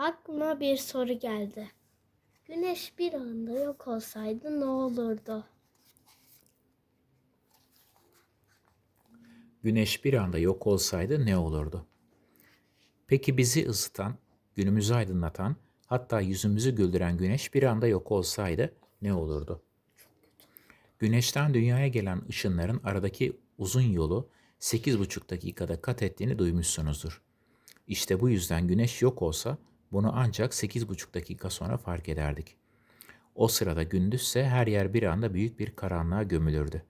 Aklıma bir soru geldi. Güneş bir anda yok olsaydı ne olurdu? Güneş bir anda yok olsaydı ne olurdu? Peki bizi ısıtan, günümüzü aydınlatan, hatta yüzümüzü güldüren güneş bir anda yok olsaydı ne olurdu? Güneşten dünyaya gelen ışınların aradaki uzun yolu 8,5 dakikada kat ettiğini duymuşsunuzdur. İşte bu yüzden güneş yok olsa bunu ancak 8,5 dakika sonra fark ederdik. O sırada gündüzse her yer bir anda büyük bir karanlığa gömülürdü.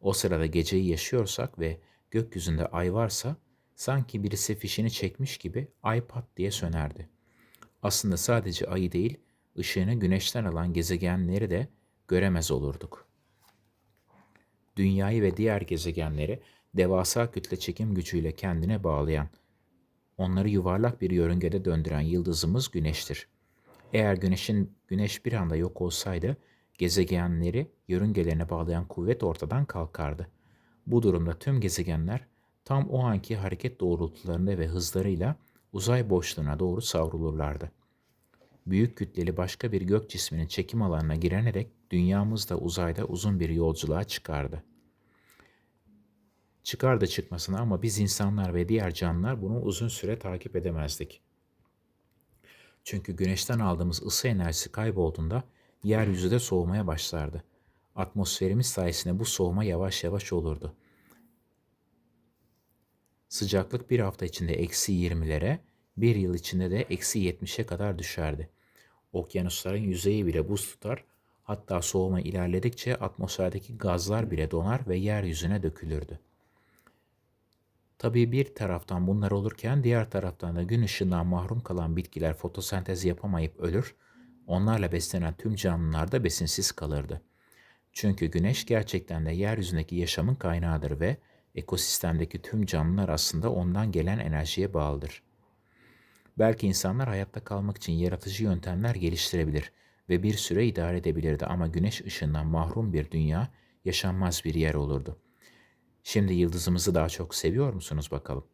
O sırada geceyi yaşıyorsak ve gökyüzünde ay varsa sanki birisi fişini çekmiş gibi ay pat diye sönerdi. Aslında sadece ayı değil, ışığını güneşten alan gezegenleri de göremez olurduk. Dünyayı ve diğer gezegenleri devasa kütle çekim gücüyle kendine bağlayan, onları yuvarlak bir yörüngede döndüren yıldızımız güneştir. Eğer güneşin güneş bir anda yok olsaydı gezegenleri yörüngelerine bağlayan kuvvet ortadan kalkardı. Bu durumda tüm gezegenler tam o anki hareket doğrultularında ve hızlarıyla uzay boşluğuna doğru savrulurlardı. Büyük kütleli başka bir gök cisminin çekim alanına girenerek dünyamız da uzayda uzun bir yolculuğa çıkardı. Çıkardı çıkmasına ama biz insanlar ve diğer canlılar bunu uzun süre takip edemezdik. Çünkü güneşten aldığımız ısı enerjisi kaybolduğunda yeryüzü de soğumaya başlardı. Atmosferimiz sayesinde bu soğuma yavaş yavaş olurdu. Sıcaklık bir hafta içinde eksi 20'lere, bir yıl içinde de eksi 70'e kadar düşerdi. Okyanusların yüzeyi bile buz tutar, hatta soğuma ilerledikçe atmosferdeki gazlar bile donar ve yeryüzüne dökülürdü. Tabii bir taraftan bunlar olurken diğer taraftan da gün ışığından mahrum kalan bitkiler fotosentez yapamayıp ölür, onlarla beslenen tüm canlılar da besinsiz kalırdı. Çünkü güneş gerçekten de yeryüzündeki yaşamın kaynağıdır ve ekosistemdeki tüm canlılar aslında ondan gelen enerjiye bağlıdır. Belki insanlar hayatta kalmak için yaratıcı yöntemler geliştirebilir ve bir süre idare edebilirdi ama güneş ışığından mahrum bir dünya yaşanmaz bir yer olurdu. Şimdi yıldızımızı daha çok seviyor musunuz bakalım?